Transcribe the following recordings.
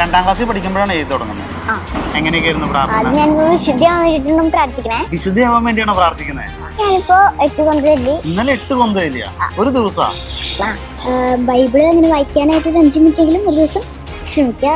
രണ്ടാം ക്ലാസ്സിൽ പഠിക്കുമ്പോഴാണ് എഴുതി തുടങ്ങുന്നത്. എങ്ങനെയൊക്കെയായിരുന്നു പ്രാർത്ഥന? ഞാൻ വിശുദ്ധിയാവാൻ പ്രാർത്ഥിക്കണേ. വിശുദ്ധിയാവാൻ വേണ്ടിയാണോ പ്രാർത്ഥിക്കുന്നത് ഞാനിപ്പോ എട്ട് കൊണ്ടുവരില്ലേ? ഇന്നലെ എട്ട് കൊന്തയില്ല ഒരു ദിവസം? ബൈബിൾ അങ്ങനെ വായിക്കാനായിട്ട് ഒരു അഞ്ച് മിനിറ്റെങ്കിലും ഒരു ദിവസം ശ്രമിക്കുക.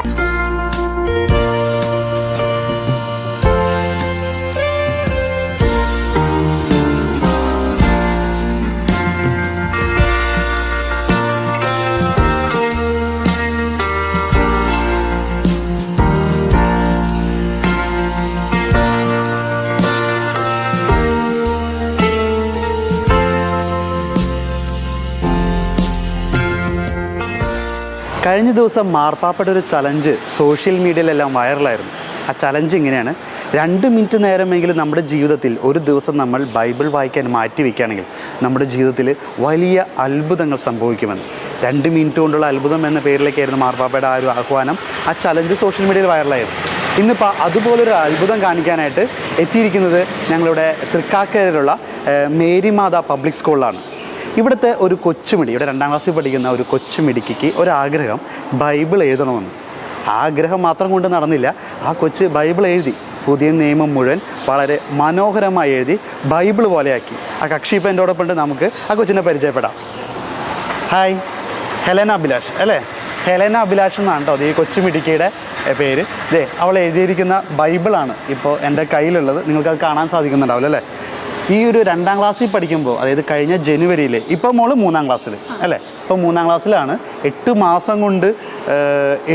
കഴിഞ്ഞ ദിവസം മാർപ്പാപ്പയുടെ ഒരു ചലഞ്ച് സോഷ്യൽ മീഡിയയിലെല്ലാം വൈറലായിരുന്നു ആ ചലഞ്ച് ഇങ്ങനെയാണ്. രണ്ട് മിനിറ്റ് നേരമെങ്കിലും നമ്മുടെ ജീവിതത്തിൽ ഒരു ദിവസം നമ്മൾ ബൈബിൾ വായിക്കാൻ മാറ്റി വയ്ക്കുകയാണെങ്കിൽ നമ്മുടെ ജീവിതത്തിൽ വലിയ അത്ഭുതങ്ങൾ സംഭവിക്കുമെന്ന്. രണ്ട് മിനിറ്റ് കൊണ്ടുള്ള അത്ഭുതം എന്ന പേരിലേക്കായിരുന്നു മാർപ്പാപ്പയുടെ ആ ഒരു ആഹ്വാനം. ആ ചലഞ്ച് സോഷ്യൽ മീഡിയയിൽ വൈറലായിരുന്നു ഇന്നിപ്പോൾ അതുപോലൊരു അത്ഭുതം കാണിക്കാനായിട്ട് എത്തിയിരിക്കുന്നത് ഞങ്ങളുടെ തൃക്കാക്കരയിലുള്ള മേരിമാത പബ്ലിക് സ്കൂളിലാണ് ഇവിടുത്തെ ഒരു കൊച്ചുമിടി ഇവിടെ രണ്ടാം ക്ലാസ്സിൽ പഠിക്കുന്ന ഒരു കൊച്ചുമിടിക്ക് ഒരാഗ്രഹം ബൈബിൾ എഴുതണമെന്ന്. ആഗ്രഹം മാത്രം കൊണ്ട് നടന്നില്ല. ആ കൊച്ച് ബൈബിൾ എഴുതി പുതിയ നിയമം മുഴുവൻ വളരെ മനോഹരമായി എഴുതി ബൈബിൾ പോലെയാക്കി ആ കക്ഷി ഇപ്പം എന്റെ നമുക്ക് ആ കൊച്ചിനെ പരിചയപ്പെടാം. ഹായ് ഹെലന അഭിലാഷ് അല്ലേ? ഹെലന അഭിലാഷ് എന്നാണ് കേട്ടോ അത് ഈ കൊച്ചുമിടുക്കിയുടെ പേര്. ദേ അവൾ എഴുതിയിരിക്കുന്ന ബൈബിളാണ് ഇപ്പോൾ എന്റെ കയ്യിലുള്ളത്. നിങ്ങൾക്കത് കാണാൻ സാധിക്കുന്നുണ്ടാവില്ല അല്ലേ? ഈ ഒരു രണ്ടാം ക്ലാസ്സിൽ പഠിക്കുമ്പോൾ അതായത് കഴിഞ്ഞ ജനുവരിയിൽ ഇപ്പോൾ മോൾ മൂന്നാം ക്ലാസ്സിൽ അല്ലേ? ഇപ്പോൾ മൂന്നാം ക്ലാസ്സിലാണ്. എട്ട് മാസം കൊണ്ട്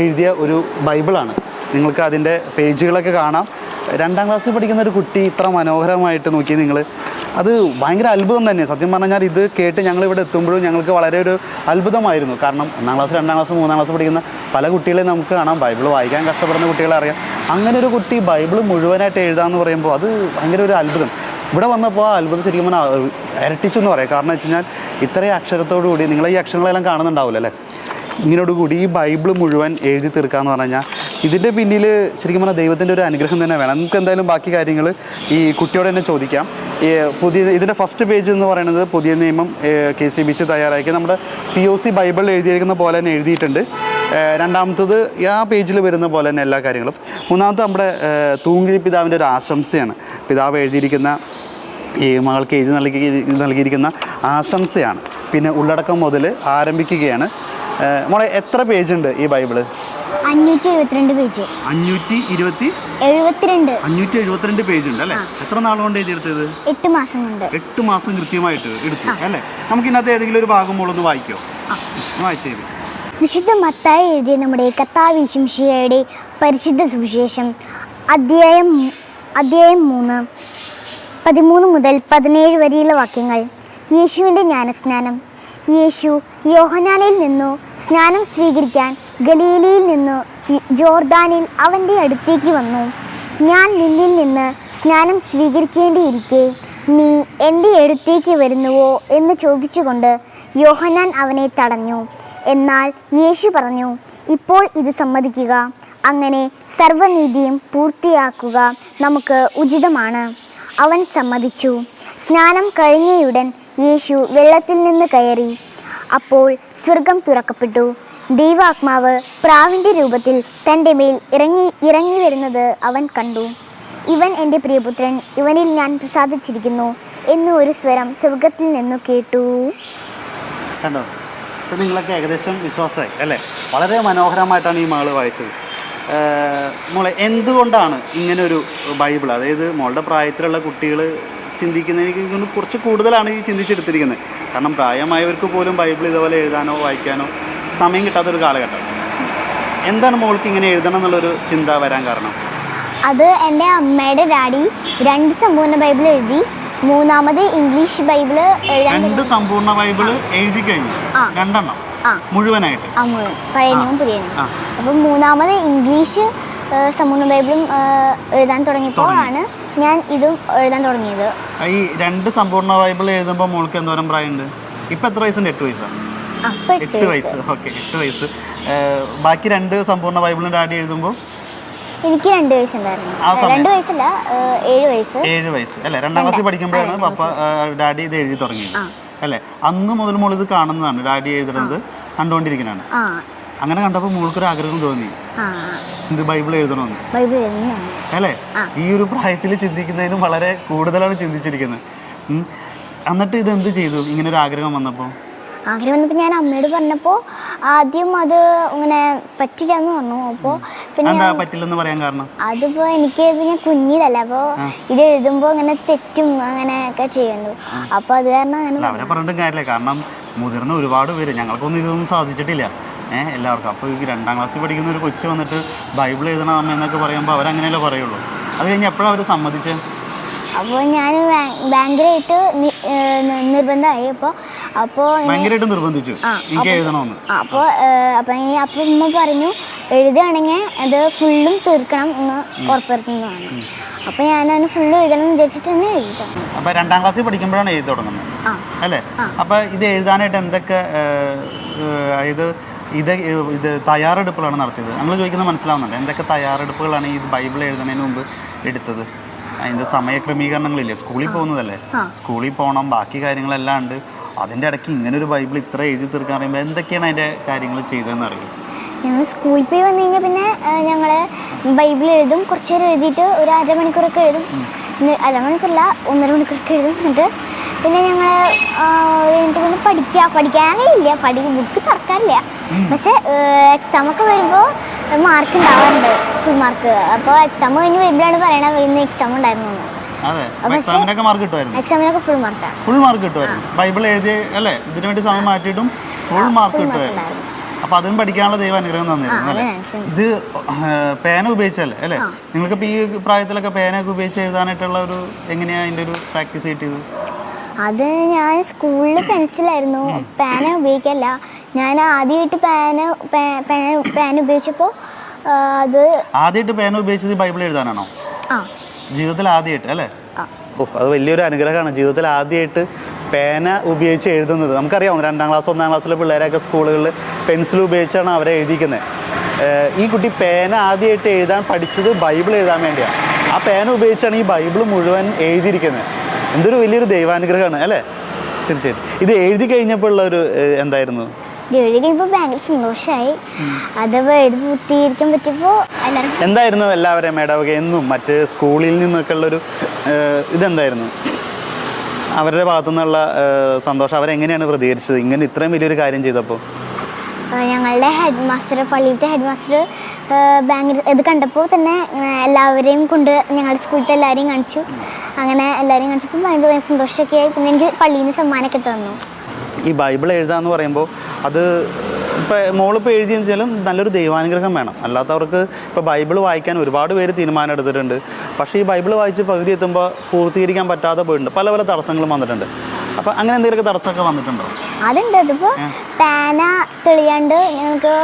എഴുതിയ ഒരു ബൈബിളാണ്. നിങ്ങൾക്ക് അതിന്റെ പേജുകളൊക്കെ കാണാം. രണ്ടാം ക്ലാസ്സിൽ പഠിക്കുന്ന ഒരു കുട്ടി ഇത്ര മനോഹരമായിട്ട് നോക്കി നിങ്ങൾ അത് ഭയങ്കര അത്ഭുതം തന്നെ സത്യം പറഞ്ഞാൽ ഇത് കേട്ട് ഞങ്ങൾ ഇവിടെ എത്തുമ്പോഴും ഞങ്ങൾക്ക് വളരെ ഒരു അത്ഭുതമായിരുന്നു. കാരണം ഒന്നാം ക്ലാസ് രണ്ടാം ക്ലാസ് മൂന്നാം ക്ലാസ് പഠിക്കുന്ന പല കുട്ടികളെ നമുക്ക് കാണാം. ബൈബിൾ വായിക്കാൻ കഷ്ടപ്പെടുന്ന കുട്ടികളെ അറിയാം. അങ്ങനെ ഒരു കുട്ടി ബൈബിൾ മുഴുവനായിട്ട് എഴുതാമെന്ന് പറയുമ്പോൾ അത് ഭയങ്കര ഒരു അത്ഭുതം. ഇവിടെ വന്നപ്പോൾ ആ അത്ഭുതം ശരിക്കും പറഞ്ഞാൽ ഇരട്ടിച്ചെന്ന് പറയാം. കാരണം വെച്ച് കഴിഞ്ഞാൽ ഇത്രയും അക്ഷരത്തോടു കൂടി നിങ്ങൾ ഈ അക്ഷരങ്ങളെല്ലാം കാണുന്നുണ്ടാവില്ല അല്ലേ? ഇങ്ങനോട് കൂടി ഈ ബൈബിൾ മുഴുവൻ എഴുതി തീർക്കാന്ന് പറഞ്ഞു കഴിഞ്ഞാൽ ഇതിന്റെ പിന്നിൽ ശരിക്കും പറഞ്ഞാൽ ദൈവത്തിന്റെ ഒരു അനുഗ്രഹം തന്നെ വേണം. നമുക്ക് എന്തായാലും ബാക്കി കാര്യങ്ങൾ ഈ കുട്ടിയോട് തന്നെ ചോദിക്കാം. ഈ പുതിയ ഇതിന്റെ ഫസ്റ്റ് പേജ് എന്ന് പറയുന്നത് പുതിയ നിയമം കെ സി ബി സി തയ്യാറാക്കി. നമ്മുടെ പി ഒ സി ബൈബിൾ എഴുതിയിരിക്കുന്ന പോലെ തന്നെ എഴുതിയിട്ടുണ്ട്. രണ്ടാമത്തത് ആ പേജിൽ വരുന്ന പോലെ തന്നെ എല്ലാ കാര്യങ്ങളും. മൂന്നാമത്തെ നമ്മുടെ തൂങ്കിഴി പിതാവിന്റെ ഒരു ആശംസയാണ്. പിതാവ് എഴുതിയിരിക്കുന്ന ഈ മകൾക്ക് എഴുതി നൽകി നൽകിയിരിക്കുന്ന ആശംസയാണ്. പിന്നെ ഉള്ളടക്കം മുതൽ ആരംഭിക്കുകയാണ്. മോളെ എത്ര പേജുണ്ട് ഈ ബൈബിൾ? അഞ്ഞൂറ്റി എഴുപത്തിരണ്ട് പേജ്. അഞ്ഞൂറ്റി ഇരുപത്തി എഴുപത്തിരണ്ട്. അഞ്ഞൂറ്റി എഴുപത്തിരണ്ട് പേജ് ഉണ്ട് അല്ലേ എത്ര നാൾ കൊണ്ട് എഴുതിയെടുത്തത്? എട്ട് മാസം കൊണ്ട്. എട്ട് മാസം കൃത്യമായിട്ട് എടുത്തു അല്ലേ? നമുക്ക് ഇന്നത്തെ ഏതെങ്കിലും ഒരു ഭാഗം മോളൊന്ന് വായിക്കോ? വായിച്ചേ. വിശുദ്ധ മത്തായി എഴുതിയ നമ്മുടെ കത്താവിശംഷിയുടെ പരിശുദ്ധ സുവിശേഷം അധ്യായം അധ്യായം മൂന്ന്. പതിമൂന്ന് മുതൽ പതിനേഴ് വരെയുള്ള വാക്യങ്ങൾ. യേശുവിന്റെ ജ്ഞാനസ്നാനം. യേശു യോഹനാനിൽ നിന്നു സ്നാനം സ്വീകരിക്കാൻ ഗലീലിയിൽ നിന്നു ജോർദാനിൽ അവന്റെ അടുത്തേക്ക് വന്നു. ഞാൻ നിന്നിൽ നിന്ന് സ്നാനം സ്വീകരിക്കേണ്ടിയിരിക്കെ നീ എന്റെ അടുത്തേക്ക് വരുന്നുവോ എന്ന് ചോദിച്ചുകൊണ്ട് യോഹനാൻ അവനെ തടഞ്ഞു. എന്നാൽ യേശു പറഞ്ഞു ഇപ്പോൾ ഇത് സമ്മതിക്കുക. അങ്ങനെ സർവനീതിയും പൂർത്തിയാക്കുക നമുക്ക് ഉചിതമാണ്. അവൻ സമ്മതിച്ചു. സ്നാനം കഴിഞ്ഞയുടൻ യേശു വെള്ളത്തിൽ നിന്ന് കയറി. അപ്പോൾ സ്വർഗം തുറക്കപ്പെട്ടു. ദൈവാത്മാവ് പ്രാവിന്റെ രൂപത്തിൽ തന്റെ മേൽ ഇറങ്ങി ഇറങ്ങി വരുന്നത് അവൻ കണ്ടു. ഇവൻ എന്റെ പ്രിയപുത്രൻ ഇവനിൽ ഞാൻ പ്രസാദിച്ചിരിക്കുന്നു എന്ന് ഒരു സ്വരം സ്വർഗത്തിൽ നിന്നു കേട്ടു. കണ്ടോ? നിങ്ങളൊക്കെ ഏകദേശം വിശ്വാസമായി അല്ലേ? വളരെ മനോഹരമായിട്ടാണ് ഈ മകൾ വായിച്ചത്. മോളെ എന്തുകൊണ്ടാണ് ഇങ്ങനെ ഒരു ബൈബിൾ അതായത് മോളുടെ പ്രായത്തിലുള്ള കുട്ടികൾ ചിന്തിക്കുന്നതിന് കുറച്ച് കൂടുതലാണ് ഈ ചിന്തിച്ചെടുത്തിരിക്കുന്നത്. കാരണം പ്രായമായവർക്ക് പോലും ബൈബിൾ ഇതുപോലെ എഴുതാനോ വായിക്കാനോ സമയം കിട്ടാത്തൊരു കാലഘട്ടം. എന്താണ് മോൾക്ക് ഇങ്ങനെ എഴുതണം എന്നുള്ളൊരു ചിന്ത വരാൻ കാരണം? അത് എന്റെ അമ്മയുടെ ഡാഡി രണ്ട് സമ്പൂർണ ബൈബിൾ എഴുതി മൂന്നാമത് ഇംഗ്ലീഷ് ബൈബിൾ രണ്ട് സമ്പൂർണ ബൈബിൾ എഴുതി കഴിഞ്ഞു. രണ്ടെണ്ണം. മുഴുവനായിട്ട്. ആ മുഴുവൻ. പഴയ നിയമം പുതിയ നിയമം. ആ. അപ്പം മൂന്നാമത് ഇംഗ്ലീഷ് സമൂഹ സമ്പൂർണ ബൈബിളും എഴുതാൻ തുടങ്ങിയപ്പോഴാണ് ഞാൻ ഇതും എഴുതാൻ തുടങ്ങിയത്. ഈ രണ്ട് സമ്പൂർണ ബൈബിൾ എഴുതുമ്പോൾ മോൾക്ക് എന്തോരം പ്രായമുണ്ട്? ഇപ്പം എത്ര വയസ്സുണ്ട്? എട്ട് വയസ്സാണ് എട്ട് വയസ്സ്. ഓക്കെ എട്ട് വയസ്സ്. ബാക്കി രണ്ട് സമ്പൂർണ ബൈബിളിന്റെ ഡാഡി എഴുതുമ്പോൾ? എനിക്ക് രണ്ട് വയസ്സുണ്ടായിരുന്നു. രണ്ട് വയസ്സല്ല ഏഴ് വയസ്സ്. ഏഴ് വയസ്സ്. അല്ലേ? രണ്ടാം ക്ലാസ്സിൽ പഠിക്കുമ്പോഴാണ് പപ്പ ഡാഡി ഇത് എഴുതി തുടങ്ങിയത്. അല്ലേ? അന്ന് മുതൽ മോൾ ഇത് കാണുന്നതാണ്. ഡാഡി എഴുതുന്നത് കണ്ടുകൊണ്ടിരിക്കുന്നതാണ് അങ്ങനെ കണ്ടപ്പോൾ മോൾക്കൊരു ആഗ്രഹം തോന്നി. ഇത് ബൈബിൾ എഴുതണമെന്ന് അല്ലേ? ഈ ഒരു പ്രായത്തിൽ ചിന്തിക്കുന്നതിനും വളരെ കൂടുതലാണ് ചിന്തിച്ചിരിക്കുന്നത്. എന്നിട്ട് ഇത് എന്ത് ചെയ്തു? ഇങ്ങനെ ഒരു ആഗ്രഹം വന്നപ്പോൾ ആഗ്രഹം വന്നപ്പോൾ ഞാൻ അമ്മയോട് പറഞ്ഞപ്പോൾ ആദ്യം അത് ഇങ്ങനെ പറ്റില്ല എന്ന് പറഞ്ഞു. അപ്പോൾ പിന്നെ അതിപ്പോ പറ്റില്ലെന്ന് പറയാൻ കാരണം? അതിപ്പോൾ എനിക്ക് പിന്നെ കുഞ്ഞിതല്ല അപ്പോൾ ഇത് എഴുതുമ്പോൾ ഇങ്ങനെ തെറ്റും അങ്ങനെയൊക്കെ ചെയ്യുന്നു. അപ്പോൾ അത് കാരണം അങ്ങനെ അല്ല അവരെ പറഞ്ഞിട്ടും കാര്യമില്ല. കാരണം മുതിർന്ന ഒരുപാട് പേര് ഞങ്ങൾക്കൊന്നും ഇതൊന്നും സാധിച്ചിട്ടില്ല. ഏഹ് എല്ലാവർക്കും. അപ്പോൾ ഈ രണ്ടാം ക്ലാസ്സിൽ പഠിക്കുന്ന ഒരു കൊച്ചു വന്നിട്ട് ബൈബിൾ എഴുതണം അമ്മ എന്നൊക്കെ പറയുമ്പോൾ അവരങ്ങനെയല്ലേ പറയുള്ളൂ. അത് കഴിഞ്ഞ് എപ്പോഴാണ് അവർ സമ്മതിച്ചത് അപ്പോൾ ഞാൻ ഭയങ്കരമായിട്ട് നിർബന്ധമായി. അപ്പോൾ അപ്പോൾ ഭയങ്കരമായിട്ട് നിർബന്ധിച്ചു. എനിക്ക് എഴുതണമെന്ന്. അപ്പോൾ അപ്പം ഇനി അപ്പം ഉമ്മ പറഞ്ഞു എഴുതുകയാണെങ്കിൽ അത് ഫുള്ളും തീർക്കണം എന്ന് ഉറപ്പുവരുത്തുന്നതാണ് ഞാൻ അതിന് ഫുള്ള് എഴുതണം എന്ന് വിചാരിച്ചിട്ട് തന്നെ എഴുതാം അപ്പോൾ രണ്ടാം ക്ലാസ്സിൽ പഠിക്കുമ്പോഴാണ് എഴുതി തുടങ്ങുന്നത്. അല്ലേ? അപ്പോൾ ഇത് എഴുതാനായിട്ട് എന്തൊക്കെ അതായത് ഇത് ഇത് തയ്യാറെടുപ്പുകളാണ് നടത്തിയത്? നമ്മൾ ചോദിക്കുന്നത് മനസ്സിലാവുന്നുണ്ട്. എന്തൊക്കെ തയ്യാറെടുപ്പുകളാണ് ഈ ബൈബിൾ എഴുതുന്നതിന് മുമ്പ് എടുത്തത്? അതിന്റെ സമയക്രമീകരണങ്ങളില്ലേ? സ്കൂളിൽ പോകുന്നതല്ലേ. സ്കൂളിൽ പോകണം ബാക്കി കാര്യങ്ങളെല്ലാം ഉണ്ട്. അതിന്റെ ഇടയ്ക്ക് ഇങ്ങനെ ഒരു ബൈബിൾ ഇത്ര എഴുതി തീർക്കാൻ പറയുമ്പോൾ എന്തൊക്കെയാണ് അതിന്റെ കാര്യങ്ങൾ ചെയ്തതെന്ന് അറിയും? ഞങ്ങൾ സ്കൂളിൽ പോയി വന്നു കഴിഞ്ഞാൽ പിന്നെ ഞങ്ങൾ ബൈബിൾ എഴുതും. കുറച്ച് നേരം എഴുതിയിട്ട് ഒരു അരമണിക്കൂറൊക്കെ എഴുതും. അരമണിക്കൂറില്ല ഒന്നര മണിക്കൂറൊക്കെ എഴുതും. എന്നിട്ട് പിന്നെ ഞങ്ങൾ എന്നിട്ട് പിന്നെ പഠിക്കുക. പഠിക്കാനേ ഇല്ല. പഠി ബുക്ക് തുറക്കാറില്ല പക്ഷെ എക്സാം ഒക്കെ വരുമ്പോൾ മാർക്ക് ഉണ്ടാവാറുണ്ട്. ഫുൾ മാർക്ക് അപ്പോൾ എക്സാം കഴിഞ്ഞ് ബൈബിളാണ് പറയണത് ഇന്ന് എക്സാം ഉണ്ടായിരുന്നു എക്സാമിനൊക്കെ മാർക്ക് കിട്ടുമായിരുന്നു. എക്സാമിനൊക്കെ ഫുൾ മാർക്ക് ഫുൾ മാർക്ക് കിട്ടുമായിരുന്നു. ബൈബിൾ എഴുതി അല്ലേ? ഇതിനു വേണ്ടി സമയം മാറ്റിയിട്ടും ഫുൾ മാർക്ക് കിട്ടുമായിരുന്നു. ഉണ്ടായിരുന്നു. അപ്പൊ അതും പഠിക്കാനുള്ള ദൈവം അനുഗ്രഹം തന്നിരുന്നു അല്ലേ? ഇത് പേന ഉപയോഗിച്ചല്ലേ അല്ലേ? നിങ്ങൾക്ക് ഈ പ്രായത്തിലൊക്കെ പേനയൊക്കെ ഉപയോഗിച്ച് എഴുതാനായിട്ടുള്ള ഒരു എങ്ങനെയാ അതിന്റെ ഒരു പ്രാക്ടീസ് കിട്ടിയത്? അത് ഞാൻ സ്കൂളിൽ പെൻസിലായിരുന്നു. പേന ഉപയോഗിക്കല്ല. ഞാൻ ആദ്യമായിട്ട് പേന പേന ഉപയോഗിച്ചപ്പോൾ അത് ആദ്യമായിട്ട് പേന ഉപയോഗിച്ചത് ബൈബിൾ എഴുതാനാണോ? ആ. ജീവിതത്തിൽ ആദ്യമായിട്ട് അല്ലേ. ഓ അത് വലിയൊരു അനുഗ്രഹമാണ്. ജീവിതത്തിൽ ആദ്യമായിട്ട് പേന ഉപയോഗിച്ച് എഴുതുന്നത്. നമുക്കറിയാം രണ്ടാം ക്ലാസ് ഒന്നാം ക്ലാസ്സിലെ പിള്ളേരൊക്കെ സ്കൂളുകളിൽ പെൻസിൽ ഉപയോഗിച്ചാണ് അവരെ എഴുതിക്കുന്നത്. ഈ കുട്ടി പേന ആദ്യമായിട്ട് എഴുതാൻ പഠിച്ചത് ബൈബിൾ എഴുതാൻ വേണ്ടിയാണ്. ആ പേന ഉപയോഗിച്ചാണ് ഈ ബൈബിൾ മുഴുവൻ എഴുതിയിരിക്കുന്നത്. എന്തൊരു വലിയൊരു ദൈവാനുഗ്രഹമാണ് അല്ലേ? തീർച്ചയായിട്ടും. ഇത് എഴുതി കഴിഞ്ഞപ്പോൾ ഉള്ള ഒരു എന്തായിരുന്നു? ഭയങ്കര സന്തോഷമായി അത് എഴുതി പൂർത്തീകരിക്കാൻ പറ്റിയപ്പോൾ എല്ലാവരും എന്തായിരുന്നു എല്ലാവരെയും ഇടവക എന്നും മറ്റ് സ്കൂളിൽ നിന്നൊക്കെ ഉള്ളൊരു ഇതെന്തായിരുന്നു? അവരുടെ ഭാഗത്തു നിന്നുള്ള സന്തോഷം അവരെങ്ങനെയാണ് പ്രതികരിച്ചത്? ഇങ്ങനെ ഇത്രയും വലിയൊരു കാര്യം ചെയ്തപ്പോൾ ഞങ്ങളുടെ ഹെഡ് മാസ്റ്റർ പള്ളിയിലത്തെ ഹെഡ് മാസ്റ്റർ ബാങ്കിൽ ഇത് കണ്ടപ്പോൾ തന്നെ എല്ലാവരെയും കൊണ്ട് ഞങ്ങളുടെ സ്കൂളിലത്തെ എല്ലാവരെയും കാണിച്ചു. അങ്ങനെ എല്ലാവരെയും കാണിച്ചപ്പോൾ ഭയങ്കര സന്തോഷമൊക്കെ ആയി. പിന്നെ എനിക്ക് പള്ളിയിൽ നിന്ന് സമ്മാനമൊക്കെ തന്നു. ഈ ബൈബിൾ എഴുതാന്ന് പറയുമ്പോൾ അത് ഇപ്പോൾ മോളിപ്പോൾ എഴുതിയെന്ന് വെച്ചാലും നല്ലൊരു ദൈവാനുഗ്രഹം വേണം. അല്ലാത്തവർക്ക് ഇപ്പോൾ ബൈബിൾ വായിക്കാൻ ഒരുപാട് പേര് തീരുമാനം എടുത്തിട്ടുണ്ട്. പക്ഷേ ഈ ബൈബിൾ വായിച്ച് പകുതി എത്തുമ്പോൾ പൂർത്തീകരിക്കാൻ പറ്റാതെ പോയിട്ടുണ്ട്. പല പല തടസ്സങ്ങളും വന്നിട്ടുണ്ട്. അപ്പോൾ അങ്ങനെ എന്തെങ്കിലുമൊക്കെ തടസ്സമൊക്കെ വന്നിട്ടുണ്ടോ? അതുണ്ട്. അതിപ്പോൾ പാന തെളിയാണ്ട് ഞങ്ങൾക്ക്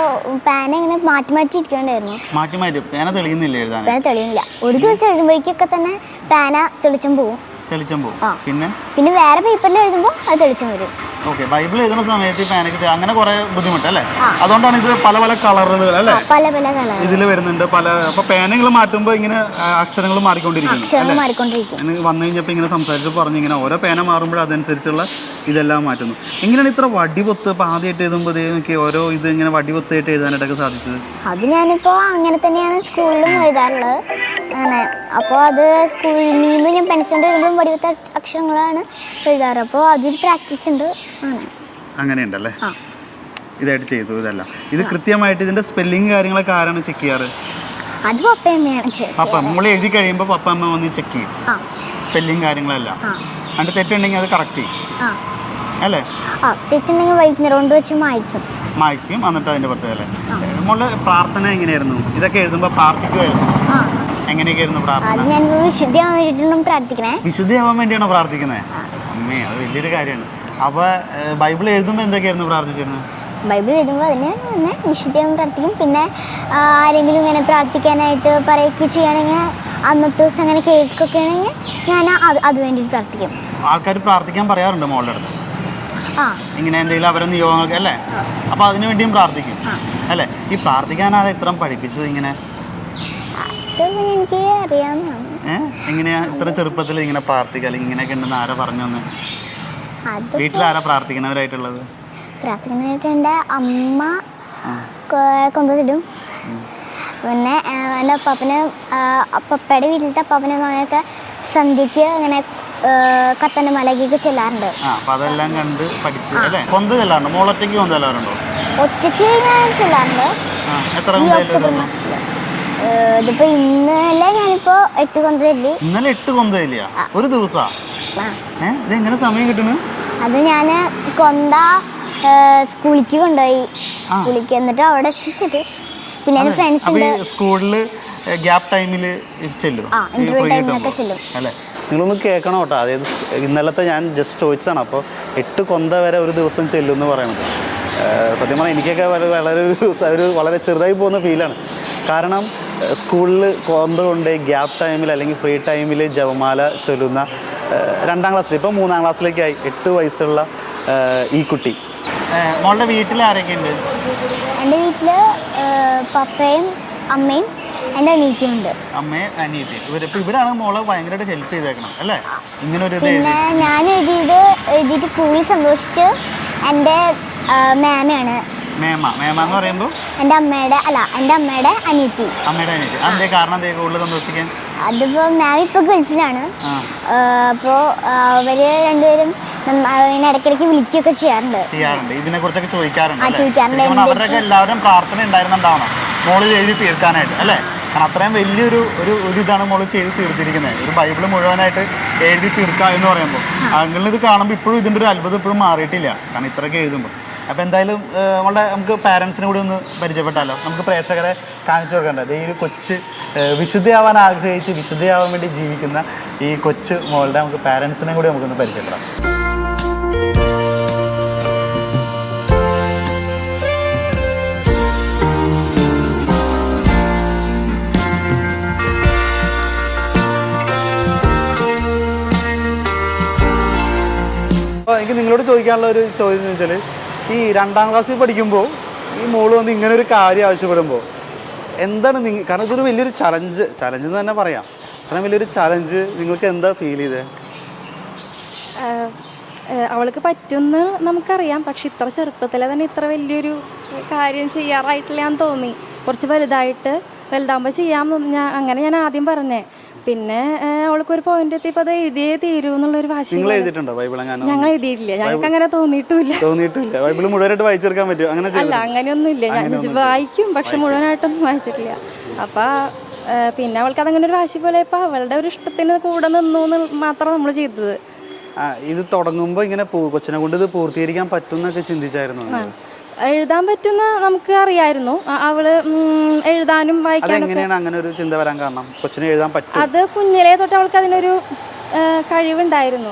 പാന ഇങ്ങനെ മാറ്റി മാറ്റി ഇരിക്കേണ്ടായിരുന്നു മാറ്റി മാറ്റി. പാന തെളിയുന്നില്ല എഴുതാൻ? പേന തെളിയുന്നില്ല. ഒരു ദിവസം എഴുതുമ്പോഴേക്കൊക്കെ തന്നെ പാന തെളിച്ചും പോവും. തെളിച്ചം പോകും പിന്നെ? പിന്നെ വേറെ പേപ്പറിൽ എഴുതുമ്പോൾ അത് തെളിച്ചും വരും. ഓക്കെ ബൈബിൾ എഴുതുന്ന സമയത്ത് ഈ പേനയ്ക്ക് അങ്ങനെ കുറേ ബുദ്ധിമുട്ടല്ലേ? അതുകൊണ്ടാണ് ഇത് പല പല കളറുകൾ അല്ലേ? പല പല കളർ ഇതിൽ വരുന്നുണ്ട് പല അപ്പൊ പേനകൾ മാറ്റുമ്പോൾ ഇങ്ങനെ അക്ഷരങ്ങൾ മാറിക്കൊണ്ടിരിക്കുന്നു വന്നു കഴിഞ്ഞപ്പോൾ ഇങ്ങനെ സംസാരിച്ച് പറഞ്ഞു ഇങ്ങനെ ഓരോ പേന മാറുമ്പോൾ അതനുസരിച്ചുള്ള ഇതെല്ലാം മാറ്റുന്നു. എങ്ങനെയാണ് ഇത്ര വടിപൊത്ത് ഇപ്പൊ ആദ്യമായിട്ട് എഴുതുമ്പോൾ എനിക്ക് ഓരോ ഇത് ഇങ്ങനെ വടിപൊത്തായിട്ട് എഴുതാനായിട്ടൊക്കെ സാധിച്ചത്? അത് ഞാനിപ്പോ അങ്ങനെ തന്നെയാണ് സ്കൂളിലും എഴുതാറുള്ളത്. അങ്ങനെ. അപ്പോൾ അത് സ്കൂളിൽ നിന്ന് ഞാൻ പെൻസിലിന്റെ എഴുതുമ്പോൾ വടിവത്ത അക്ഷരങ്ങളാണ് എഴുതാറ്. അപ്പോൾ അതിൽ പ്രാക്ടീസ് ഉണ്ട്. അങ്ങനെ അങ്ങനെയുണ്ടല്ലേ? ഇതായിട്ട് ചെയ്തു ഇതെല്ലാം. ഇത് കൃത്യമായിട്ട് ഇതിന്റെ സ്പെല്ലിംഗ് കാര്യങ്ങളൊക്കെ ആരാണ് ചെക്ക് ചെയ്യാറ്? അത് പപ്പ നമ്മൾ എഴുതി കഴിയുമ്പോൾ പപ്പ അമ്മ വന്ന് ചെക്ക് ചെയ്യും. സ്പെല്ലിംഗ് കാര്യങ്ങളല്ല. അതിന്റെ തെറ്റുണ്ടെങ്കിൽ അത് കറക്റ്റ് ചെയ്യും. അല്ലേ? തെറ്റുണ്ടെങ്കിൽ വൈകുന്നേരം കൊണ്ട് വെച്ച് മായ്ക്കും. മായ്ക്കും എന്നിട്ട് അതിന്റെ പുറത്തേക്ക് അല്ലേ നമ്മളുടെ പ്രാർത്ഥന എങ്ങനെയായിരുന്നു? ഇതൊക്കെ എഴുതുമ്പോൾ പ്രാർത്ഥിക്കുമായിരുന്നു. എങ്ങനെയൊക്കെയായിരുന്നു പ്രാർത്ഥന? ഞാൻ വിശുദ്ധിയാവാൻ വേണ്ടിയിട്ടും പ്രാർത്ഥിക്കണേ. വിശുദ്ധിയാവാൻ വേണ്ടിയാണോ പ്രാർത്ഥിക്കുന്നത് അമ്മേ അത് വലിയൊരു കാര്യമാണ്. അപ്പോൾ ബൈബിൾ എഴുതുമ്പോൾ എന്തൊക്കെയായിരുന്നു പ്രാർത്ഥിച്ചിരുന്നത് ബൈബിൾ എഴുതുമ്പോൾ അതിന് തന്നെ വിശുദ്ധിയാവാൻ പ്രാർത്ഥിക്കും. പിന്നെ ആരെങ്കിലും ഇങ്ങനെ പ്രാർത്ഥിക്കാനായിട്ട് പറയുകയൊക്കെ ചെയ്യണമെങ്കിൽ അന്നത്തെ ദിവസം അങ്ങനെ കേൾക്കൊക്കെ ആണെങ്കിൽ ഞാൻ അത് അത് വേണ്ടിയിട്ട് പ്രാർത്ഥിക്കും. ആൾക്കാർ പ്രാർത്ഥിക്കാൻ പറയാറുണ്ട് മോളുടെ അടുത്ത്. ഇങ്ങനെ എന്തെങ്കിലും അവരെ നിയോഗങ്ങളൊക്കെ അല്ലേ? അപ്പോൾ അതിനു വേണ്ടിയും പ്രാർത്ഥിക്കും. അല്ലേ? ഈ പ്രാർത്ഥിക്കാനാണ് ഇത്രയും പഠിപ്പിച്ചത് ഇങ്ങനെ? എനിക്ക് അറിയാവുന്നതാണ്. എങ്ങനെയാ? ഇത്ര ചെറുപ്പത്തിൽ ഇങ്ങനെ പ്രാർത്ഥിക്കുക അല്ലെങ്കിൽ ഇങ്ങനെയൊക്കെ ഉണ്ടെന്ന് ആരാ പറഞ്ഞു തന്നെ? വീട്ടിൽ ആരാ പ്രാർത്ഥിക്കുന്നവരായിട്ടുള്ളത്? പ്രാർത്ഥിക്കുന്നവരായിട്ട് എന്റെ അമ്മ ആ. കൊ- കൊന്തത്തിടും. പിന്നെ എന്റെ അപ്പാപ്പന് ആ, അപ്പപ്പയുടെ വീട്ടിലത്തെ അപ്പാപ്പനും അങ്ങനെയൊക്കെ സന്ധ്യയ്ക്ക് അങ്ങനെ കത്തന്റെ മലകൊക്കെ ചെല്ലാറുണ്ട്. അതെല്ലാം കണ്ട് പഠിച്ച് അല്ലേ? കൊന്ത ചെല്ലാറുണ്ട്? മോളൊറ്റയ്ക്ക് കൊന്ത ചെല്ലാറുണ്ടോ? ഒറ്റയ്ക്ക് ഞാൻ ചെല്ലാറുണ്ട്. എത്ര ചെല്ലുന്നു ഇന്നലെ ഞാനിപ്പോ എട്ട് കൊന്ത ഇന്നലെ എട്ട് കൊന്ത ഒരു ദിവസാ? ആ. ഏ എങ്ങനെ സമയം കിട്ടണു അത് ഞാൻ കൊന്ത സ്കൂളിക്ക് സ്കൂളിലേക്ക് കൊണ്ടുപോയി സ്കൂളിലേക്ക് എന്നിട്ട് അവിടെ വെച്ചിട്ട് പിന്നെ എന്റെ ഫ്രണ്ട്സ് ഉണ്ട് ഈ സ്കൂളിൽ ഗ്യാപ്പ് ടൈമിൽ ചെല്ലും. അല്ലേ? നിങ്ങളൊന്ന് കേൾക്കണം കേട്ടോ. അതായത് ഇന്നലത്തെ ഞാൻ ജസ്റ്റ് ചോദിച്ചതാണ്. അപ്പോൾ എട്ട് കൊന്ത വരെ ഒരു ദിവസം ചെല്ലും എന്ന് പറയുന്നത്. ഏഹ് സത്യം പറഞ്ഞാൽ എനിക്കൊക്കെ വളരെ ഒരു വളരെ ചെറുതായി പോകുന്ന ഫീലാണ് കാരണം സ്കൂളിൽ കോമ്പ് കൊണ്ട് ഗ്യാപ്പ് ടൈമിൽ അല്ലെങ്കിൽ ഫ്രീ ടൈമിൽ ജപമാല ചൊല്ലുന്ന രണ്ടാം ക്ലാസ്സിൽ ഇപ്പം മൂന്നാം ക്ലാസ്സിലേക്കായി എട്ട് വയസ്സുള്ള ഈ കുട്ടി. മോളുടെ വീട്ടിൽ ആരൊക്കെയുണ്ട്? എന്റെ വീട്ടിൽ പപ്പയും അമ്മയും എന്റെ അനിയത്തിയും ഉണ്ട്. അമ്മയെ അനിയത്തി. ഇവരാണ് മോളെ ഭയങ്കരമായിട്ട് ഹെൽപ്പ് ചെയ്തേക്കണം അല്ലേ? ഇങ്ങനെ ഒരു പിന്നെ ഞാൻ എഴുതിയത് എഴുതിയിട്ട് കൂടി സന്തോഷിച്ച് എന്റെ മാമയാണ്. മേമ മേമ എന്ന് പറയുമ്പോൾ എന്റെ അമ്മയുടെ അല്ല എന്റെ അമ്മയുടെ അനിയത്തി. അമ്മയുടെ അനിയത്തി. അതെന്തേ കാരണം എന്തേ കൂടുതൽ സന്തോഷിക്കാൻ? അതിപ്പോൾ മാം ഇപ്പൊ ഗൾഫിലാണ്. അപ്പോ അവർ രണ്ടുപേരും ഇടയ്ക്കിടയ്ക്ക് വിളിക്കുകയൊക്കെ ചെയ്യാറുണ്ട്. ചെയ്യാറുണ്ട്. ഇതിനെ കുറിച്ചൊക്കെ ചോദിക്കാറുണ്ട്. എല്ലാവരും പ്രാർത്ഥന ഉണ്ടായിരുന്നുണ്ടാവണം. മോൾ എഴുതി തീർക്കാനായിട്ട് അല്ലേ? കാരണം അത്രയും വലിയൊരു ഒരു ഒരു ഇതാണ് മോൾ ചെയ്ത് തീർത്തിരിക്കുന്നത്. ഒരു ബൈബിൾ മുഴുവനായിട്ട് എഴുതി തീർക്കുക എന്ന് പറയുമ്പോൾ അങ്ങനെ ഇത് കാണുമ്പോൾ ഇപ്പോഴും ഇതിന്റെ ഒരു അത്ഭുതം ഇപ്പോഴും മാറിയിട്ടില്ല. കാരണം ഇത്രയൊക്കെ എഴുതുമ്പോൾ അപ്പോൾ എന്തായാലും നമ്മുടെ നമുക്ക് പാരൻസിനെ കൂടി ഒന്ന് പരിചയപ്പെട്ടാലോ? നമുക്ക് പ്രേക്ഷകരെ കാണിച്ചു കൊടുക്കേണ്ടത് ഈ ഒരു കൊച്ച് വിശുദ്ധിയാവാൻ ആഗ്രഹിച്ച് വിശുദ്ധയാവാൻ വേണ്ടി ജീവിക്കുന്ന ഈ കൊച്ചു മോളുടെ നമുക്ക് പാരൻസിനെ കൂടി നമുക്കൊന്ന് പരിചയപ്പെടാം. എനിക്ക് നിങ്ങളോട് ചോദിക്കാനുള്ള ഒരു ചോദ്യം എന്ന് വെച്ചാൽ ഈ രണ്ടാം ക്ലാസ്സിൽ പഠിക്കുമ്പോൾ ഈ മോൾ വന്ന് ഇങ്ങനെ ഒരു കാര്യം ആവശ്യപ്പെടുമ്പോൾ എന്താണ് നിങ്ങൾ കാരണം ഇതൊരു വലിയൊരു ചലഞ്ച് ചലഞ്ച് എന്ന് തന്നെ പറയാം. അത്രയും വലിയൊരു ചലഞ്ച് നിങ്ങൾക്ക് എന്താ ഫീൽ ആഹ് അവൾക്ക് പറ്റുമെന്ന് നമുക്കറിയാം. പക്ഷെ ഇത്ര ചെറുപ്പത്തിലെ തന്നെ ഇത്ര വലിയൊരു കാര്യം ചെയ്യാറായിട്ടില്ല എന്ന് തോന്നി. കുറച്ച് വലുതായിട്ട് വലുതാകുമ്പോൾ ചെയ്യാം. ഞാൻ അങ്ങനെ ഞാൻ ആദ്യം പറഞ്ഞേ. പിന്നെ അവൾക്ക് ഒരു പോയിന്റ് എത്തിയപ്പോൾ അത് എഴുതിയേ തീരൂ എന്നുള്ളൊരു വാശി നിങ്ങൾ എഴുതിയിട്ടുണ്ടോ ബൈബിൾ അങ്ങനെ ഞങ്ങൾ എഴുതിയിട്ടില്ല. ഞങ്ങൾക്ക് അങ്ങനെ തോന്നിയിട്ടില്ല. ബൈബിൾ മുഴുവനായിട്ട് വായിച്ചെടുക്കാൻ പറ്റും അങ്ങനെ അല്ല അങ്ങനെയൊന്നുമില്ല. ഞാൻ വായിക്കും പക്ഷെ മുഴുവനായിട്ടൊന്നും വായിച്ചിട്ടില്ല. അപ്പം പിന്നെ അവൾക്ക് അതങ്ങനെ ഒരു വാശി പോലെ ഇപ്പം അവളുടെ ഒരു ഇഷ്ടത്തിന് കൂടെ നിന്നു എന്ന് മാത്രം നമ്മൾ ചെയ്തത്. ഇത് തുടങ്ങുമ്പോൾ ഇങ്ങനെ കൊച്ചിനെ കൊണ്ട് ഇത് പൂർത്തീകരിക്കാൻ പറ്റും എന്നൊക്കെ ചിന്തിച്ചായിരുന്നു? എഴുതാൻ പറ്റുന്ന നമുക്ക് അറിയായിരുന്നു. അവൾ എഴുതാനും വായിക്കാനും അങ്ങനെ ഒരു ചിന്ത വരാൻ കാരണം? കൊച്ചിനെ എഴുതാൻ പറ്റും. അത് കുഞ്ഞിലെ തൊട്ട് അവൾക്ക് അതിനൊരു കഴിവുണ്ടായിരുന്നു.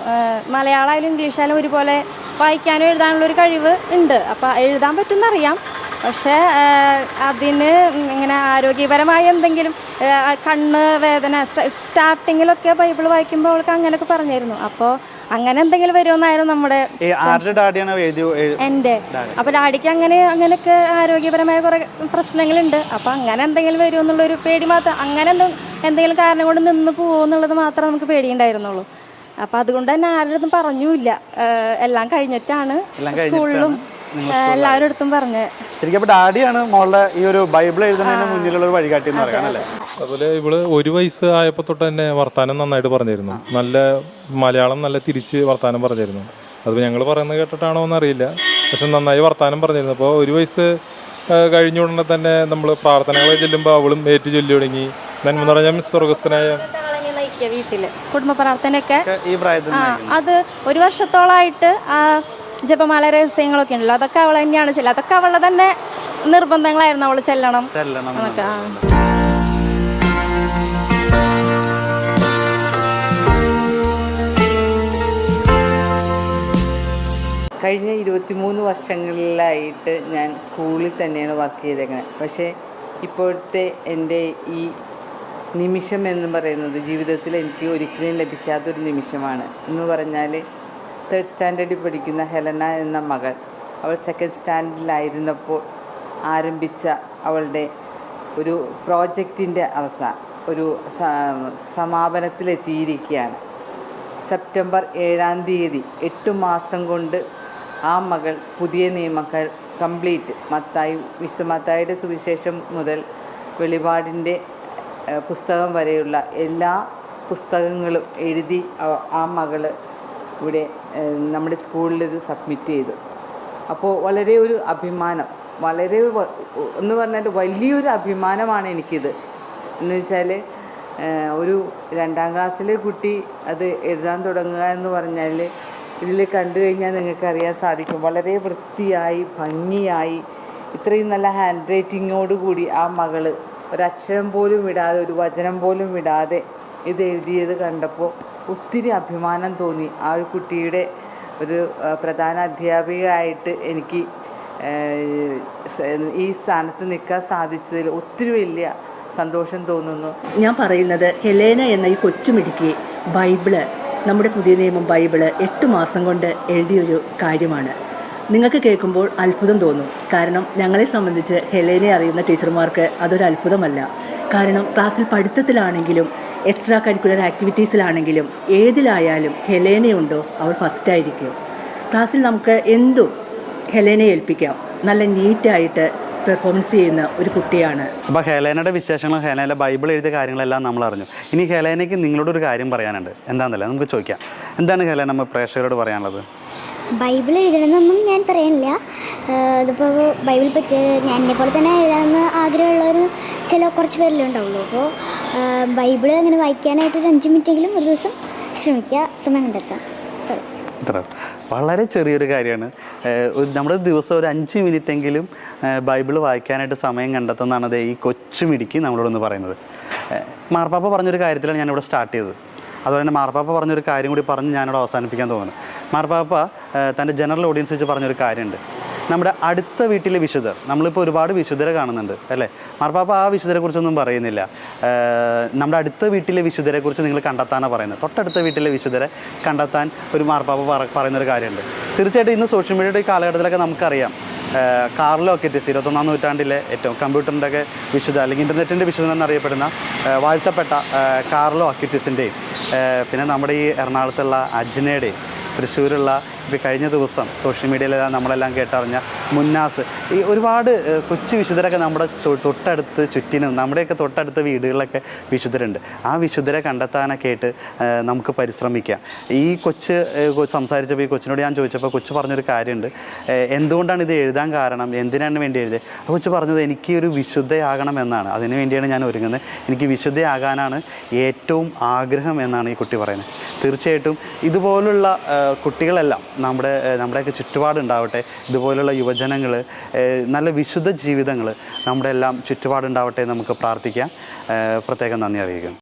മലയാളമായാലും ഇംഗ്ലീഷായാലും ഒരുപോലെ വായിക്കാനും എഴുതാനുള്ള ഒരു കഴിവ് ഉണ്ട്. അപ്പം എഴുതാൻ പറ്റുന്നറിയാം. പക്ഷേ അതിന് ഇങ്ങനെ ആരോഗ്യപരമായ എന്തെങ്കിലും കണ്ണ് വേദന സ്റ്റ- സ്റ്റാർട്ടിങ്ങിലൊക്കെ ബൈബിൾ വായിക്കുമ്പോൾ അവൾക്ക് അങ്ങനെയൊക്കെ പറഞ്ഞിരുന്നു. അപ്പോൾ അങ്ങനെ എന്തെങ്കിലും വരുമെന്നായിരുന്നു നമ്മുടെ എന്റെ. അപ്പോൾ ഡാഡിക്ക് അങ്ങനെ അങ്ങനെയൊക്കെ ആരോഗ്യപരമായ കുറേ പ്രശ്നങ്ങളുണ്ട്. അപ്പോൾ അങ്ങനെ എന്തെങ്കിലും വരുമോ എന്നുള്ളൊരു പേടി മാത്രം അങ്ങനെ എന്തെ- എന്തെങ്കിലും കാരണം കൊണ്ട് നിന്ന് പോകുമോ എന്നുള്ളത് മാത്രമേ നമുക്ക് പേടിയുണ്ടായിരുന്നുള്ളൂ. അപ്പോൾ അതുകൊണ്ട് തന്നെ ആരുടെ അടുത്തും പറഞ്ഞുമില്ല എല്ലാം കഴിഞ്ഞിട്ടാണ്. സ്കൂളിലും എല്ലാവരുടെ അടുത്തും പറഞ്ഞത് ശരിക്കും ഡാഡിയാണ് മോളുടെ ഈ ഒരു ബൈബിൾ എഴുതുന്നതിന് മുന്നിലുള്ള ഒരു വഴികാട്ടി എന്ന് അതുപോലെ ഇവൾ ഒരു വയസ്സ് ആയപ്പോ തൊട്ട് തന്നെ വർത്താനം നന്നായിട്ട് പറഞ്ഞിരുന്നു. നല്ല മലയാളം നല്ല തിരിച്ച് വർത്താനം പറഞ്ഞിരുന്നു. അത് ഞങ്ങൾ പറയുന്നത് കേട്ടിട്ടാണോ എന്നറിയില്ല. പക്ഷെ നന്നായി വർത്താനം പറഞ്ഞിരുന്നു. അപ്പോൾ ഒരു വയസ്സ് കഴിഞ്ഞ ഉടനെ തന്നെ നമ്മൾ പ്രാർത്ഥനകളെ ചെല്ലുമ്പോൾ അവളും ഏറ്റു ചൊല്ലി തുടങ്ങി. നന്മ നിറഞ്ഞ സ്വർഗസ്ഥനായ വീട്ടിൽ. കുടുംബ പ്രാർത്ഥനയൊക്കെ? ഈ പ്രായത്തിൽ ആ അത് ഒരു വർഷത്തോളായിട്ട് ആ ജപമാല രഹസ്യങ്ങളൊക്കെ ഉണ്ടല്ലോ. അതൊക്കെ അവൾ തന്നെയാണ് ചെല്ലുക അതൊക്കെ അവളെ തന്നെ നിർബന്ധങ്ങളായിരുന്നു അവൾ ചെല്ലണം. എന്നൊക്കെ. കഴിഞ്ഞ ഇരുപത്തിമൂന്ന് വർഷങ്ങളിലായിട്ട് ഞാൻ സ്കൂളിൽ തന്നെയാണ് വർക്ക് ചെയ്തേക്കുന്നത് പക്ഷേ ഇപ്പോഴത്തെ എന്റെ ഈ നിമിഷം എന്ന് പറയുന്നത് ജീവിതത്തിൽ എനിക്ക് ഒരിക്കലും ലഭിക്കാത്തൊരു നിമിഷമാണ്. എന്ന് പറഞ്ഞാൽ തേർഡ് സ്റ്റാൻഡേർഡിൽ പഠിക്കുന്ന ഹെലന എന്ന മകൾ. അവൾ സെക്കൻഡ് സ്റ്റാൻഡേർഡിലായിരുന്നപ്പോൾ ആരംഭിച്ച അവളുടെ ഒരു പ്രോജക്റ്റിന്റെ അവസാനം ഒരു സമാപനത്തിലെത്തിയിരിക്കുകയാണ്. സെപ്റ്റംബർ ഏഴാം തീയതി എട്ട് മാസം കൊണ്ട് ആ മകൾ പുതിയ നിയമങ്ങൾ കംപ്ലീറ്റ്. മത്തായി വിശുദ്ധ മത്തായിയുടെ സുവിശേഷം മുതൽ വെളിപാടിന്റെ പുസ്തകം വരെയുള്ള എല്ലാ പുസ്തകങ്ങളും എഴുതി ആ- മകൾ ഇവിടെ നമ്മുടെ സ്കൂളിൽ ഇത് സബ്മിറ്റ് ചെയ്തു. അപ്പോൾ വളരെ ഒരു അഭിമാനം വളരെ എന്ന് പറഞ്ഞാൽ വലിയൊരു അഭിമാനമാണ് എനിക്കിത്. എന്ന് വെച്ചാൽ ഒരു രണ്ടാം ക്ലാസ്സിലെ കുട്ടി അത് എഴുതാൻ തുടങ്ങുക എന്ന് പറഞ്ഞാൽ ഇതിൽ കണ്ടു കഴിഞ്ഞാൽ നിങ്ങൾക്ക് അറിയാൻ സാധിക്കും. വളരെ വൃത്തിയായി ഭംഗിയായി ഇത്രയും നല്ല ഹാൻഡ് റൈറ്റിങ്ങോട് കൂടി ആ മകൾ ഒരക്ഷരം പോലും വിടാതെ ഒരു വചനം പോലും വിടാതെ ഇത് എഴുതിയത് കണ്ടപ്പോൾ ഒത്തിരി അഭിമാനം തോന്നി. ആ ഒരു കുട്ടിയുടെ ഒരു പ്രധാന അധ്യാപികയായിട്ട് എനിക്ക് ഈ സ്ഥാനത്ത് നിൽക്കാൻ സാധിച്ചതിൽ ഒത്തിരി വലിയ സന്തോഷം തോന്നുന്നു. ഞാൻ പറയുന്നത് ഹെലേന എന്ന ഈ കൊച്ചുമിടുക്കി ബൈബിൾ നമ്മുടെ പുതിയ നിയമം ബൈബിൾ എട്ട് മാസം കൊണ്ട് എഴുതിയൊരു കാര്യമാണ്. നിങ്ങൾക്ക് കേൾക്കുമ്പോൾ അത്ഭുതം തോന്നും. കാരണം ഞങ്ങളെ സംബന്ധിച്ച് ഹെലേനെ അറിയുന്ന ടീച്ചർമാർക്ക് അതൊരു അത്ഭുതമല്ല കാരണം ക്ലാസ്സിൽ പഠിത്തത്തിലാണെങ്കിലും എക്സ്ട്രാ കരിക്കുലർ ആക്ടിവിറ്റീസിലാണെങ്കിലും ഏതിലായാലും ഹെലേനയുണ്ടോ അവൾ ഫസ്റ്റായിരിക്കും ക്ലാസ്സിൽ നമുക്ക് എന്തും ഹെലേനയെ ഏൽപ്പിക്കാം. നല്ല നീറ്റായിട്ട് പെർഫോമൻസ് ചെയ്യുന്ന ഒരു കുട്ടിയാണ്. അപ്പോൾ ഹെലേനയുടെ വിശേഷങ്ങൾ ഹെലേനയുടെ ബൈബിൾ എഴുതിയ കാര്യങ്ങളെല്ലാം നമ്മൾ അറിഞ്ഞു. ഇനി ഹെലേനയ്ക്ക് നിങ്ങളോട് ഒരു കാര്യം പറയാനുണ്ട്. എന്താണെന്നല്ലേ നമുക്ക് ചോദിക്കാം. എന്താണ് ഹെലേന നമ്മൾ പ്രേക്ഷകരോട് പറയാനുള്ളത്? ബൈബിൾ എഴുതണമെന്നൊന്നും ഞാൻ പറയാനില്ല. അതിപ്പോൾ ബൈബിൾ പറ്റി ഞാൻ എന്നെ പോലെ തന്നെ എഴുതാമെന്ന് ആഗ്രഹമുള്ളൊരു ചില കുറച്ച് പേരല്ലേ ഉണ്ടാവുള്ളൂ അപ്പോൾ ബൈബിൾ അങ്ങനെ വായിക്കാനായിട്ട് ഒരു അഞ്ച് മിനിറ്റെങ്കിലും ഒരു ദിവസം ശ്രമിക്കുക സമയം കണ്ടെത്താം ഇത്ര വളരെ ചെറിയൊരു കാര്യമാണ്. നമ്മുടെ ദിവസം ഒരു അഞ്ച് മിനിറ്റെങ്കിലും ബൈബിൾ വായിക്കാനായിട്ട് സമയം കണ്ടെത്തുന്നതാണ് ദേ ഈ കൊച്ചുമിടിക്ക് നമ്മളോടൊന്ന് പറയുന്നത്. മാർപ്പാപ്പ പറഞ്ഞൊരു കാര്യത്തിലാണ് ഞാനിവിടെ സ്റ്റാർട്ട് ചെയ്തത്. അതുപോലെ തന്നെ മാർപ്പാപ്പ പറഞ്ഞൊരു കാര്യം കൂടി പറഞ്ഞ് ഞാനിവിടെ അവസാനിപ്പിക്കാൻ തോന്നുന്നു. മാർപ്പാപ്പ തന്റെ ജനറൽ ഓഡിയൻസ് വെച്ച് പറഞ്ഞൊരു കാര്യമുണ്ട്. നമ്മുടെ അടുത്ത വീട്ടിലെ വിശുദ്ധർ. നമ്മളിപ്പോൾ ഒരുപാട് വിശുദ്ധരെ കാണുന്നുണ്ട് അല്ലേ? മാർപ്പാപ്പ ആ വിശുദ്ധരെ കുറിച്ചൊന്നും പറയുന്നില്ല നമ്മുടെ അടുത്ത വീട്ടിലെ വിശുദ്ധരെ കുറിച്ച് നിങ്ങൾ കണ്ടെത്താനാണ് പറയുന്നത്. തൊട്ടടുത്ത വീട്ടിലെ വിശുദ്ധരെ കണ്ടെത്താൻ ഒരു മാർപ്പാപ്പ പറ- പറയുന്നൊരു കാര്യമുണ്ട്. തീർച്ചയായിട്ടും ഇന്ന് സോഷ്യൽ മീഡിയയുടെ ഈ കാലഘട്ടത്തിലൊക്കെ നമുക്കറിയാം. കാർലോ ഒക്കെറ്റിസ് ഇരുപത്തൊന്നാം നൂറ്റാണ്ടിലെ ഏറ്റവും കമ്പ്യൂട്ടറിന്റെ ഒക്കെ വിശുദ്ധ അല്ലെങ്കിൽ ഇന്റർനെറ്റിന്റെ വിശുദ്ധ എന്നറിയപ്പെടുന്ന വാഴ്ത്തപ്പെട്ട കാർലോ അക്യൂറ്റിസിന്റെയും പിന്നെ നമ്മുടെ ഈ എറണാകുളത്തുള്ള അജ്നയുടെയും തൃശ്ശൂരുള്ള ഇപ്പോൾ കഴിഞ്ഞ ദിവസം സോഷ്യൽ മീഡിയയിലെല്ലാം നമ്മളെല്ലാം കേട്ടറിഞ്ഞ മുന്നാസ്. ഈ ഒരുപാട് കൊച്ചു വിശുദ്ധരൊക്കെ നമ്മുടെ തൊട്ടടുത്ത് ചുറ്റിനും നമ്മുടെയൊക്കെ തൊട്ടടുത്ത വീടുകളിലൊക്കെ വിശുദ്ധരുണ്ട്. ആ വിശുദ്ധരെ കണ്ടെത്താനൊക്കെ ആയിട്ട് നമുക്ക് പരിശ്രമിക്കാം. ഈ കൊച്ച് സംസാരിച്ചപ്പോൾ ഈ കൊച്ചിനോട് ഞാൻ ചോദിച്ചപ്പോൾ കൊച്ചു പറഞ്ഞൊരു കാര്യമുണ്ട് എന്തുകൊണ്ടാണ് ഇത് എഴുതാൻ കാരണം? എന്തിനാണ് വേണ്ടി എഴുതിയത് ആ കൊച്ചു പറഞ്ഞത് എനിക്ക് ഒരു വിശുദ്ധയാകണം എന്നാണ്. അതിനു വേണ്ടിയാണ് ഞാൻ ഒരുങ്ങുന്നത്. എനിക്ക് വിശുദ്ധയാകാനാണ് ഏറ്റവും ആഗ്രഹം എന്നാണ് ഈ കുട്ടി പറയുന്നത്. തീർച്ചയായിട്ടും ഇതുപോലുള്ള കുട്ടികളെല്ലാം നമ്മുടെ നമ്മുടെയൊക്കെ ചുറ്റുപാടുണ്ടാവട്ടെ ഇതുപോലുള്ള യുവജനങ്ങൾ നല്ല വിശുദ്ധ ജീവിതങ്ങൾ നമ്മുടെ എല്ലാം ചുറ്റുപാടുണ്ടാവട്ടെ നമുക്ക് പ്രാർത്ഥിക്കാം. പ്രത്യേകം നന്ദി അറിയിക്കും